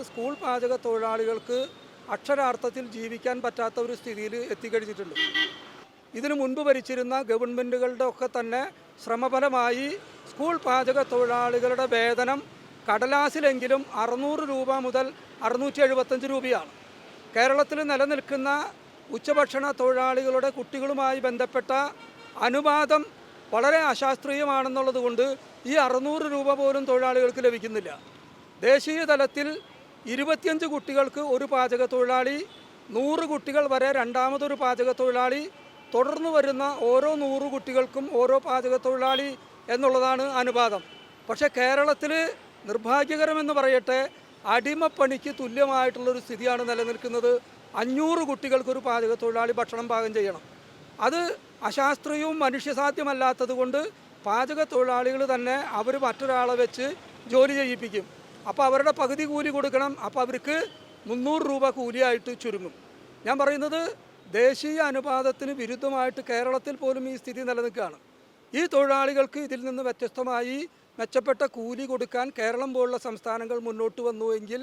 School പാചക തൊഴിലാളികൾക്ക് അക്ഷരാർത്ഥത്തിൽ ജീവിക്കാൻ പറ്റാത്ത ഒരു സ്ഥിതിയിൽ എത്തിക്കഴിഞ്ഞിട്ടുണ്ട്. ഇതിനു മുൻപ് ഭരിച്ചിരുന്ന ഗവൺമെന്റുകളുടെ ഒക്കെ തന്നെ ശ്രമഫലമായി സ്കൂൾ പാചക തൊഴിലാളികളുടെ വേതനം കടലാസിലെങ്കിലും അറുന്നൂറ് രൂപ മുതൽ അറുന്നൂറ്റി എഴുപത്തഞ്ച് രൂപയാണ്. കേരളത്തിൽ നിലനിൽക്കുന്ന ഉച്ചഭക്ഷണ തൊഴിലാളികളുടെ കുട്ടികളുമായി ബന്ധപ്പെട്ട അനുപാതം വളരെ അശാസ്ത്രീയമാണെന്നുള്ളത് കൊണ്ട് ഈ അറുന്നൂറ് രൂപ പോലും തൊഴിലാളികൾക്ക് ലഭിക്കുന്നില്ല. ദേശീയ തലത്തിൽ ഇരുപത്തിയഞ്ച് കുട്ടികൾക്ക് ഒരു പാചക തൊഴിലാളി നൂറ് കുട്ടികൾ വരെ രണ്ടാമതൊരു പാചക തൊഴിലാളി തുടർന്ന് വരുന്ന ഓരോ നൂറ് കുട്ടികൾക്കും ഓരോ പാചക തൊഴിലാളി എന്നുള്ളതാണ് അനുപാതം. പക്ഷേ കേരളത്തിൽ നിർഭാഗ്യകരമെന്ന് പറയട്ടെ അടിമപ്പണിക്ക് തുല്യമായിട്ടുള്ളൊരു സ്ഥിതിയാണ് നിലനിൽക്കുന്നത്. അഞ്ഞൂറ് കുട്ടികൾക്കൊരു പാചക തൊഴിലാളി ഭക്ഷണം പാകം ചെയ്യണം. അത് അശാസ്ത്രീയവും മനുഷ്യസാധ്യമല്ലാത്തത് കൊണ്ട് പാചക തൊഴിലാളികൾ തന്നെ അവർ മറ്റൊരാളെ വെച്ച് ജോലി ചെയ്യിപ്പിക്കും. അപ്പോൾ അവരുടെ പകുതി കൂലി കൊടുക്കണം. അപ്പോൾ അവർക്ക് മുന്നൂറ് രൂപ കൂലിയായിട്ട് ചുരുങ്ങും. ഞാൻ പറയുന്നത് ദേശീയ അനുപാതത്തിന് വിരുദ്ധമായിട്ട് കേരളത്തിൽ പോലും ഈ സ്ഥിതി നിലനിൽക്കുകയാണ്. ഈ തൊഴിലാളികൾക്ക് ഇതിൽ നിന്ന് വ്യത്യസ്തമായി മെച്ചപ്പെട്ട കൂലി കൊടുക്കാൻ കേരളം പോലുള്ള സംസ്ഥാനങ്ങൾ മുന്നോട്ട് വന്നുവെങ്കിൽ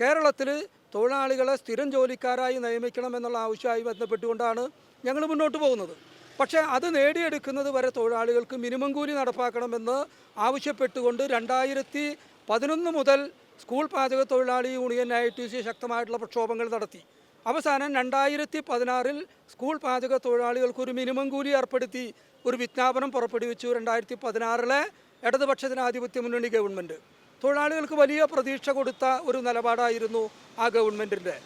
കേരളത്തിൽ തൊഴിലാളികളെ സ്ഥിരം ജോലിക്കാരായി നിയമിക്കണമെന്നുള്ള ആവശ്യമായി ബന്ധപ്പെട്ടുകൊണ്ടാണ് ഞങ്ങൾ മുന്നോട്ട് പോകുന്നത്. പക്ഷേ അത് നേടിയെടുക്കുന്നത് വരെ തൊഴിലാളികൾക്ക് മിനിമം കൂലി നടപ്പാക്കണമെന്ന് ആവശ്യപ്പെട്ടുകൊണ്ട് രണ്ടായിരത്തി പതിനൊന്ന് മുതൽ സ്കൂൾ പാചക തൊഴിലാളി യൂണിയൻ ഐ ടി സി ശക്തമായിട്ടുള്ള പ്രക്ഷോഭങ്ങൾ നടത്തി. അവസാനം രണ്ടായിരത്തി പതിനാറിൽ സ്കൂൾ പാചക തൊഴിലാളികൾക്ക് ഒരു മിനിമം കൂലി ഏർപ്പെടുത്തി. ഒരു വിജ്ഞാപനം പുറപ്പെടുവിച്ചു രണ്ടായിരത്തി പതിനാറിലെ ഇടതുപക്ഷ ജനാധിപത്യ മുന്നണി ഗവൺമെന്റ് തൊഴിലാളികൾക്ക് വലിയ പ്രതീക്ഷ കൊടുത്ത ഒരു നിലപാടായിരുന്നു ആ ഗവൺമെന്റിന്റെ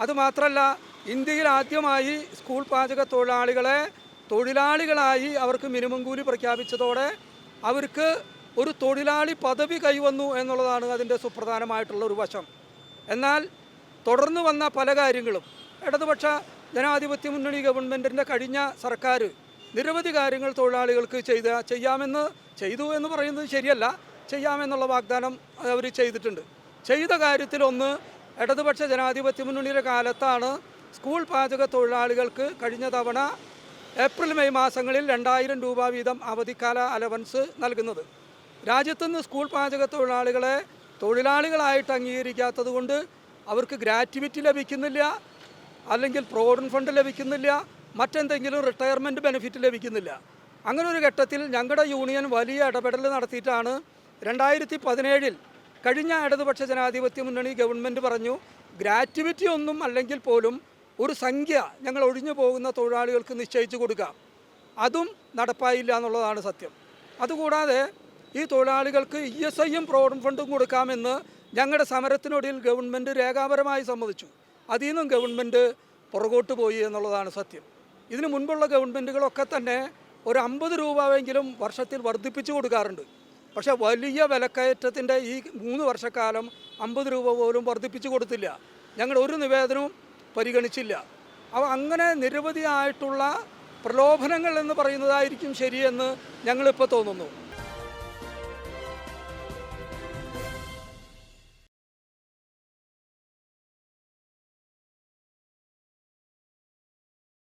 അതുമാത്രമല്ല ഇന്ത്യയിൽ ആദ്യമായി സ്കൂൾ പാചക തൊഴിലാളികളെ തൊഴിലാളികളായി അവർക്ക് മിനിമം കൂലി പ്രഖ്യാപിച്ചതോടെ അവർക്ക് ഒരു തൊഴിലാളി പദവി കൈവന്നു എന്നുള്ളതാണ് അതിന്റെ സുപ്രധാനമായിട്ടുള്ള ഒരു വശം. എന്നാൽ തുടർന്ന് വന്ന പല കാര്യങ്ങളും ഇടതുപക്ഷ ജനാധിപത്യ മുന്നണി ഗവൺമെന്റിന്റെ കഴിഞ്ഞ സർക്കാർ നിരവധി കാര്യങ്ങൾ തൊഴിലാളികൾക്ക് ചെയ്ത ചെയ്യാമെന്ന് ചെയ്തു എന്ന് പറയുന്നത് ശരിയല്ല ചെയ്യാമെന്നുള്ള വാഗ്ദാനം അവർ ചെയ്തിട്ടുണ്ട്. ചെയ്ത കാര്യത്തിലൊന്ന് ഇടതുപക്ഷ ജനാധിപത്യ മുന്നണിയുടെ കാലത്താണ് സ്കൂൾ പാചക തൊഴിലാളികൾക്ക് കഴിഞ്ഞ തവണ ഏപ്രിൽ മെയ് മാസങ്ങളിൽ രണ്ടായിരം രൂപ വീതം അവധിക്കാല അലവൻസ് നൽകുന്നത്. രാജ്യത്തുനിന്ന് സ്കൂൾ പാചക തൊഴിലാളികളെ തൊഴിലാളികളായിട്ട് അംഗീകരിക്കാത്തത് കൊണ്ട് അവർക്ക് ഗ്രാറ്റുവിറ്റി ലഭിക്കുന്നില്ല അല്ലെങ്കിൽ പ്രോവിഡന്റ് ഫണ്ട് ലഭിക്കുന്നില്ല മറ്റെന്തെങ്കിലും റിട്ടയർമെന്റ് ബെനിഫിറ്റ് ലഭിക്കുന്നില്ല. അങ്ങനെ ഒരു ഘട്ടത്തിൽ ഞങ്ങളുടെ യൂണിയൻ വലിയ ഇടപെടൽ നടത്തിയിട്ടാണ് രണ്ടായിരത്തി പതിനേഴിൽ കഴിഞ്ഞ ഇടതുപക്ഷ ജനാധിപത്യ മുന്നണി ഗവൺമെന്റ് പറഞ്ഞു ഗ്രാറ്റുവിറ്റി ഒന്നും അല്ലെങ്കിൽ പോലും ഒരു സംഖ്യ ഞങ്ങൾ ഒഴിഞ്ഞു പോകുന്ന തൊഴിലാളികൾക്ക് നിശ്ചയിച്ചു കൊടുക്കാം. അതും നടപ്പായില്ല എന്നുള്ളതാണ് സത്യം. അതുകൂടാതെ ഈ തൊഴിലാളികൾക്ക് ഇ എസ് ഐയും പ്രോവിഡന്റ് ഫണ്ടും കൊടുക്കാമെന്ന് ഞങ്ങളുടെ സമരത്തിനൊടിയിൽ ഗവൺമെന്റ് രേഖാപരമായി സമ്മതിച്ചു. അതിൽ നിന്നും ഗവൺമെന്റ് പുറകോട്ട് പോയി എന്നുള്ളതാണ് സത്യം. ഇതിനു മുൻപുള്ള ഗവൺമെന്റുകളൊക്കെ തന്നെ ഒരു അമ്പത് രൂപയെങ്കിലും വർഷത്തിൽ വർദ്ധിപ്പിച്ചു കൊടുക്കാറുണ്ട്. പക്ഷേ വലിയ വിലക്കയറ്റത്തിന്റെ ഈ മൂന്ന് വർഷക്കാലം അമ്പത് രൂപ പോലും വർദ്ധിപ്പിച്ചു കൊടുത്തില്ല. ഞങ്ങൾ ഒരു നിവേദനവും പരിഗണിച്ചില്ല. അപ്പോൾ അങ്ങനെ നിരവധിയായിട്ടുള്ള പ്രലോഭനങ്ങൾ എന്ന് പറയുന്നതായിരിക്കും ശരിയെന്ന് ഞങ്ങളിപ്പോൾ തോന്നുന്നു.